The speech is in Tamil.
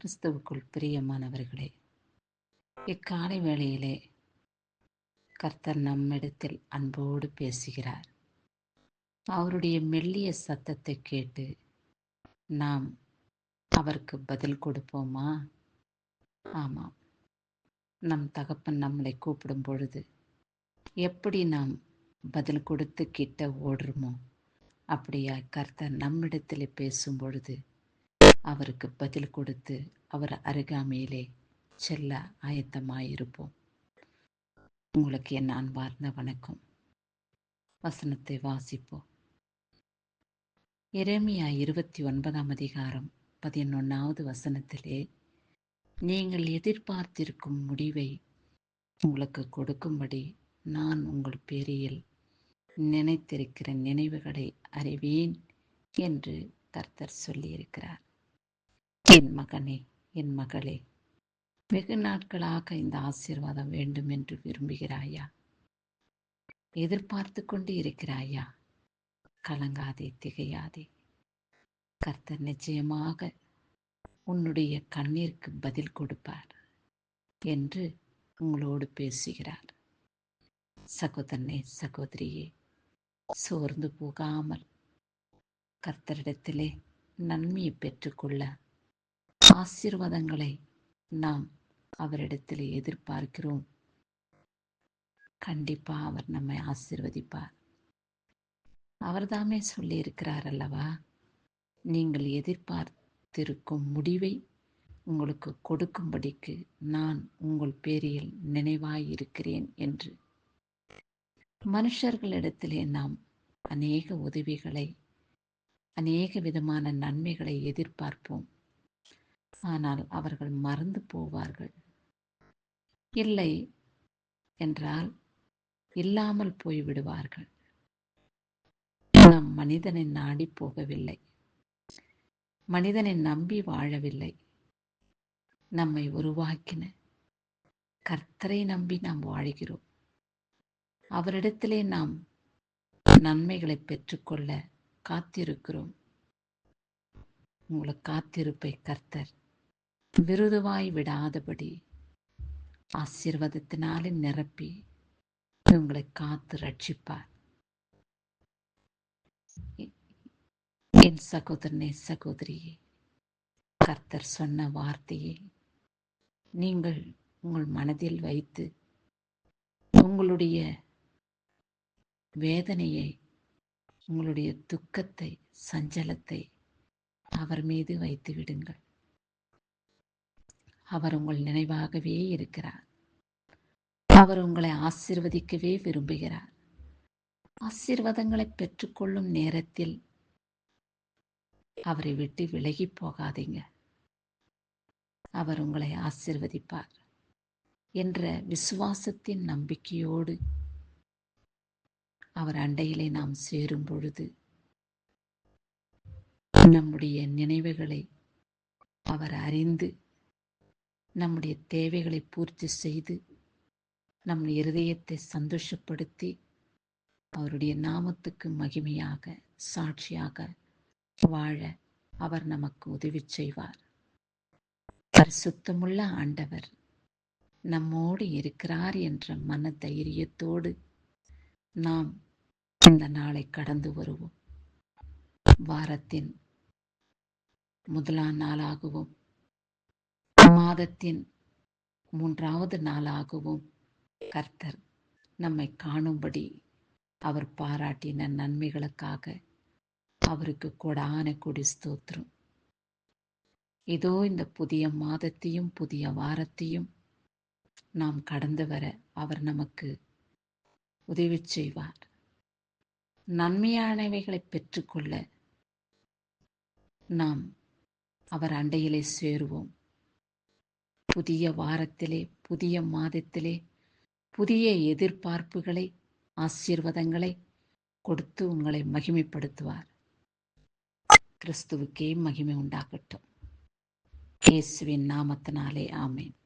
கிறிஸ்துவுக்குள் பிரியமானவர்களே இக்காலை வேளையிலே கர்த்தர் நம்மிடத்தில் அன்போடு பேசுகிறார். அவருடைய மெல்லிய சத்தத்தை கேட்டு நாம் அவருக்கு பதில் கொடுப்போமா? ஆமாம். நம் தகப்பன் நம்மளை கூப்பிடும் பொழுது எப்படி நாம் பதில் கொடுத்து கிட்ட ஓடுறோமோ அப்படியா கர்த்தர் நம்மிடத்தில் பேசும் பொழுது அவருக்கு பதில் கொடுத்து அவர் அருகாமையிலே செல்ல ஆயத்தமாயிருப்போம். உங்களுக்கு என் அன்பார்ந்த வணக்கம். வசனத்தை வாசிப்போம். எரேமியா இருபத்தி ஒன்பதாம் அதிகாரம் பதினொன்றாவது வசனத்திலே நீங்கள் எதிர்பார்த்திருக்கும் முடிவை உங்களுக்கு கொடுக்கும்படி நான் உங்கள் பேரியில் நினைத்திருக்கிற நினைவுகளை அறிவேன் என்று கர்த்தர் சொல்லியிருக்கிறார். என் மகனே என் மகளே வெகு நாட்களாக இந்த ஆசீர்வாதம் வேண்டும் என்று விரும்புகிறாயா? எதிர்பார்த்து கொண்டு இருக்கிறாயா? கலங்காதே திகையாதே. கர்த்தர் நிச்சயமாக உன்னுடைய கண்ணீருக்கு பதில் கொடுப்பார் என்று உங்களோடு பேசுகிறார். சகோதரனே சகோதரியே சோர்ந்து போகாமல் கர்த்தரிடத்திலே நன்மையை பெற்றுக்கொள்ள ஆசீர்வாதங்களை நாம் அவரிடத்தில் எதிர்பார்க்கிறோம். கண்டிப்பா அவர் நம்மை ஆசிர்வதிப்பார். அவர்தாமே சொல்லியிருக்கிறார் அல்லவா? நீங்கள் எதிர்பார்த்திருக்கும் முடிவை உங்களுக்கு கொடுக்கும்படிக்கு நான் உங்கள் பேரில் நினைவாயிருக்கிறேன் என்று. மனுஷர்களிடத்திலே நாம் அநேக உதவிகளை அநேக விதமான நன்மைகளை எதிர்பார்ப்போம். ஆனால் அவர்கள் மறந்து போவார்கள். இல்லை என்றால் இல்லாமல் போய்விடுவார்கள். நாம் மனிதனை நாடி போகவில்லை. மனிதனை நம்பி வாழவில்லை. நம்மை உருவாக்கின கர்த்தரை நம்பி நாம் வாழ்கிறோம். அவரிடத்திலே நாம் நன்மைகளை பெற்றுக்கொள்ள காத்திருக்கிறோம். உங்களுக்கு காத்திருப்பை கர்த்தர் விருதுவாய் விடாதபடி ஆசீர்வாதத்தினாலே நிரப்பி உங்களை காத்து ரட்சிப்பார். என் சகோதரனே சகோதரியே கர்த்தர் சொன்ன வார்த்தையை நீங்கள் உங்கள் மனதில் வைத்து உங்களுடைய வேதனையை உங்களுடைய துக்கத்தை சஞ்சலத்தை அவர் மீது வைத்து விடுங்கள் அவர் உங்கள் நினைவாகவே இருக்கிறார். அவர் உங்களை ஆசிர்வதிக்கவே விரும்புகிறார். ஆசீர்வாதங்களை பெற்றுக்கொள்ளும் நேரத்தில் அவரை விட்டு விலகி போகாதீங்க. அவர் உங்களை ஆசிர்வதிப்பார் என்ற விசுவாசத்தின் நம்பிக்கையோடு அவர் அண்டையிலே நாம் சேரும் பொழுது நம்முடைய நினைவுகளை அவர் அறிந்து நம்முடைய தேவைகளை பூர்த்தி செய்து நம் இருதயத்தை சந்தோஷப்படுத்தி அவருடைய நாமத்துக்கு மகிமையாக சாட்சியாக வாழ அவர் நமக்கு உதவி செய்வார். பரிசுத்தமுள்ள ஆண்டவர் நம்மோடு இருக்கிறார் என்ற மன தைரியத்தோடு நாம் இந்த நாளை கடந்து வருவோம். வாரத்தின் முதலாம் நாளாகவும் மாதத்தின் மூன்றாவது நாளாகவும் கர்த்தர் நம்மை காணும்படி அவர் பாராட்டின நன்மைகளுக்காக அவருக்கு கொடான கொடி ஸ்தோத்திரம். இதோ இந்த புதிய மாதத்தையும் புதிய வாரத்தையும் நாம் கடந்து வர அவர் நமக்கு உதவி செய்வார். நன்மையானவைகளை பெற்றுக்கொள்ள நாம் அவர் அண்டையிலே சேருவோம். புதிய வாரத்திலே புதிய மாதத்திலே புதிய எதிர்பார்ப்புகளை ஆசீர்வாதங்களை கொடுத்து உங்களை மகிமைப்படுத்துவார். கிறிஸ்துவுக்கே மகிமை உண்டாகட்டும். இயேசுவின் நாமத்தினாலே ஆமேன்.